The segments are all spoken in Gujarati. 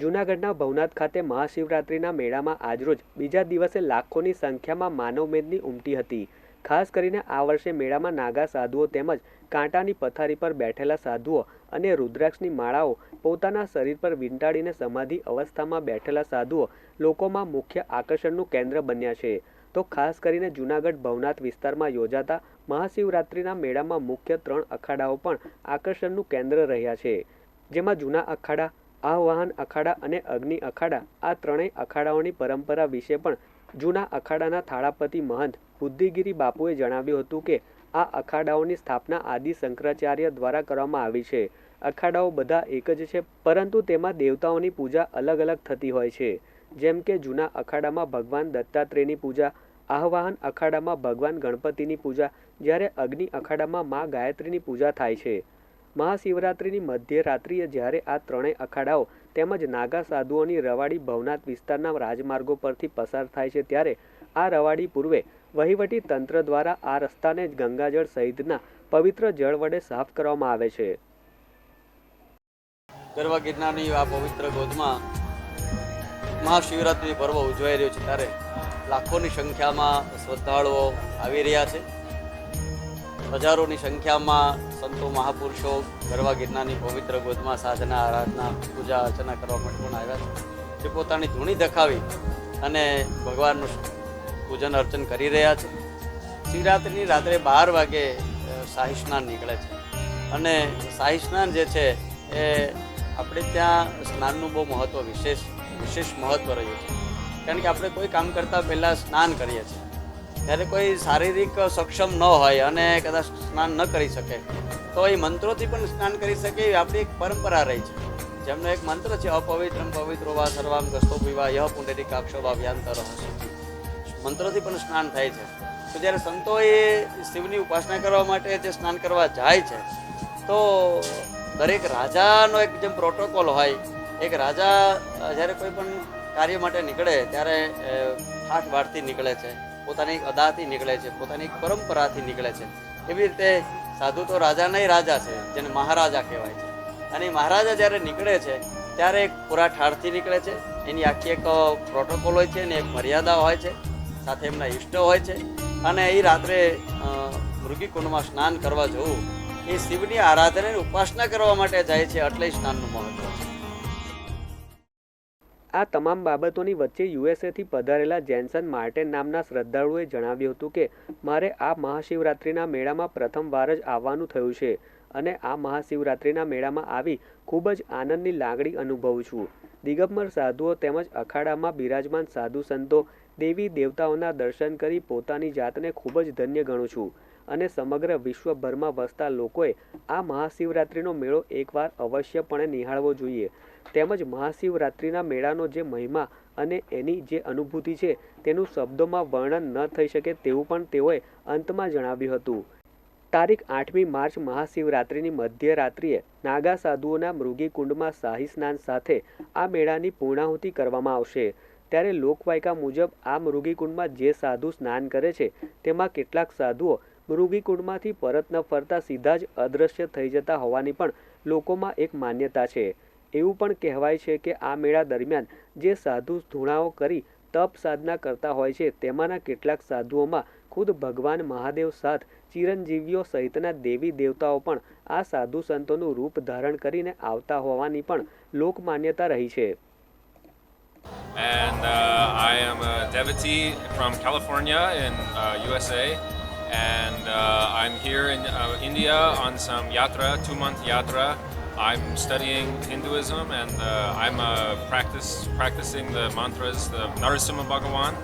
જૂનાગઢના ભવનાથ ખાતે મહાશિવરાત્રિના મેળામાં આજરોજ બીજા દિવસે લાખોની સંખ્યામાં માનવમેદની ઉમટી હતી. ખાસ કરીને આ વર્ષે મેળામાં નાગા સાધુઓ તેમજ કાંટાની પથારી પર બેઠેલા સાધુઓ અને રુદ્રાક્ષની માળાઓ પોતાના શરીર પર વીંટાળીને સમાધિ અવસ્થામાં બેઠેલા સાધુઓ લોકોમાં મુખ્ય આકર્ષણનું કેન્દ્ર બન્યા છે. તો ખાસ કરીને જૂનાગઢ ભવનાથ વિસ્તારમાં યોજાતા મહાશિવરાત્રિના મેળામાં મુખ્ય ત્રણ અખાડાઓ પણ આકર્ષણનું કેન્દ્ર રહ્યા છે. જેમાં જૂના અખાડા આવાહન અખાડા અને અગ્નિ અખાડા, આ ત્રણેય અખાડાઓની પરંપરા વિશે પણ જૂના અખાડાના થાળાપતિ મહંત બુદ્ધિગીરી બાપુએ જણાવ્યું હતું કે, આ અખાડાઓની સ્થાપના આદિ શંકરાચાર્ય દ્વારા કરવામાં આવી છે. અખાડાઓ બધા એક જ છે, પરંતુ તેમાં દેવતાઓની પૂજા અલગ અલગ થતી હોય છે. જેમ કે, જૂના અખાડામાં ભગવાન દત્તાત્રેયની પૂજા આહવાહન અખાડામાં ભગવાન ગણપતિની પૂજા, જ્યારે અગ્નિ અખાડામાં મા ગાયત્રીની પૂજા થાય છે. મહાશિવરાત્રિની મધ્યરાત્રિએ જ્યારે આ ત્રણેય અખાડાઓ તેમજ નાગા સાધુઓની રવાડી ભવનાથ વિસ્તારના રાજમાર્ગો પરથી પસાર થાય છે ત્યારે આ રવાડી પૂર્વે વહીવટી તંત્ર દ્વારા આ રસ્તાને ગંગાજળ સહિતના પવિત્ર જળ વડે સાફ કરવામાં આવે છે. ગરવા ગિરનારની આ પવિત્ર ગોદમાં મહાશિવરાત્રિ પર્વ ઉજવાઈ રહ્યો છે ત્યારે લાખોની સંખ્યામાં શ્રદ્ધાળુઓ આવી રહ્યા છે. હજારોની સંખ્યામાં સંતો મહાપુરુષો ગરવા ગિરનારની પવિત્ર ગોદમાં સાધના, આરાધના, પૂજા અર્ચના કરવા માટે પણ આવ્યા છે. જે પોતાની ધૂણી દખાવી અને ભગવાનનું પૂજન અર્ચન કરી રહ્યા છે. શિવરાત્રિની રાત્રે બાર વાગે શાહી સ્નાન નીકળે છે. અને શાહી સ્નાન જે છે, એ આપણે ત્યાં સ્નાનનું બહુ મહત્ત્વ વિશેષ વિશેષ મહત્ત્વ રહ્યું છે. કારણ કે આપણે કોઈ કામ કરતાં પહેલાં સ્નાન કરીએ છીએ. જ્યારે કોઈ શારીરિક સક્ષમ ન હોય અને કદાચ સ્નાન ન કરી શકે, તો એ મંત્રોથી પણ સ્નાન કરી શકે એવી આપણી એક પરંપરા રહી છે. જેમનો એક મંત્ર છે અપવિત્રમ પવિત્રો વા સર્વામ ગસ્તો પીવા યહ પુંડરી કાક્ષો વા વ્યાંતર મંત્રોથી પણ સ્નાન થાય છે. તો જ્યારે સંતો એ શિવની ઉપાસના કરવા માટે જે સ્નાન કરવા જાય છે, તો દરેક રાજાનો એક જેમ પ્રોટોકોલ હોય, એક રાજા જ્યારે કોઈ પણ કાર્ય માટે નીકળે, ત્યારે ઠાઠ વાળથી નીકળે છે. પોતાની અદાથી નીકળે છે, પોતાની પરંપરાથી નીકળે છે. એવી રીતે સાધુ તો રાજાના રાજા છે, જેને મહારાજા કહેવાય છે. અને મહારાજા જ્યારે નીકળે છે, ત્યારે એક પૂરા ઠારથી નીકળે છે. એની આખી એક પ્રોટોકોલ હોય છે એની એક મર્યાદા હોય છે, સાથે એમના ઇષ્ટ હોય છે. અને એ રાત્રે મૃગીકુંડમાં સ્નાન કરવા જવું, એ શિવની આરાધના ઉપાસના કરવા માટે જાય છે, એટલે સ્નાનનું મહત્વ. આ તમામ બાબતોની વચ્ચે યુએસએથી પધારેલા જેન્સન માર્ટેન નામના શ્રદ્ધાળુએ જણાવ્યું હતું કે, મારે આ મહાશિવરાત્રિના મેળામાં પ્રથમ વાર જ આવવાનું થયું છે અને આ મહાશિવરાત્રિના મેળામાં આવી ખૂબ જ આનંદની લાગણી અનુભવું છું. દિગંબર સાધુઓ તેમજ અખાડામાં બિરાજમાન સાધુ સંતો દેવી દેવતાઓના દર્શન કરી પોતાની જાતને ખૂબ જ ધન્ય ગણું છું અને સમગ્ર વિશ્વભરમાં વસતા લોકોએ આ મહાશિવરાત્રિનો મેળો એકવાર અવશ્યપણે નિહાળવો જોઈએ. તેમજ મહાશિવરાત્રિના મેળાનો જે મહિમા અને એની જે અનુભૂતિ છે, તેનું શબ્દોમાં વર્ણન ન થઈ શકે તેવું પણ તેઓએ અંતમાં જણાવ્યું હતું. તારીખ આઠમી માર્ચ મહાશિવરાત્રિની મધ્યરાત્રિએ નાગા સાધુઓના મૃગીકુંડમાં શાહી સ્નાન સાથે આ મેળાની પૂર્ણાહુતિ કરવામાં આવશે. ત્યારે લોકવાયકા મુજબ આ મૃગીકુંડમાં જે સાધુ સ્નાન કરે છે, તેમાં કેટલાક સાધુઓ મૃગીકુંડમાંથી પરત ન ફરતા સીધા જ અદૃશ્ય થઈ જતા હોવાની પણ લોકોમાં એક માન્યતા છે. એવું પણ કહેવાય છે કે આ મેળા દરમિયાન જે સાધુ ધૂણાઓ કરી તપ સાધના કરતા હોય છે તેમાંના કેટલાક સાધુઓમાં ખુદ ભગવાન મહાદેવ સાથ ચિરંજીવીઓ સહિતના દેવી દેવતાઓ પણ આ સાધુ સંતોનું રૂપ ધારણ કરીને આવતા હોવાની પણ લોકમાન્યતા રહી છે and uh, I am a devotee from California in uh, USA, and uh, I'm here in uh, India on some yatra, two-month yatra. I'm studying Hinduism, and uh, I'm uh, practice practicing the mantras, the Narasimha Bhagavan,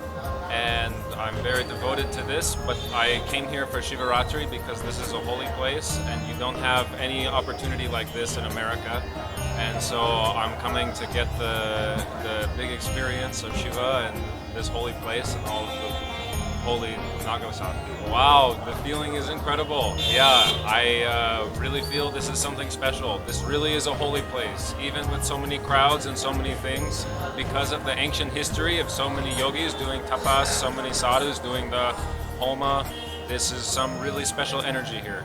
and I'm very devoted to this. But I came here for Shivaratri because this is a holy place, and you don't have any opportunity like this in America. And so I'm coming to get the the big experience of Shiva and this holy place and all of the holy Nagasan. Wow, the feeling is incredible. Yeah, I uh, really feel this is something special. This really is a holy place, even with so many crowds and so many things, because of the ancient history of so many yogis doing tapas, so many sadhus doing the homa. This is some really special energy here.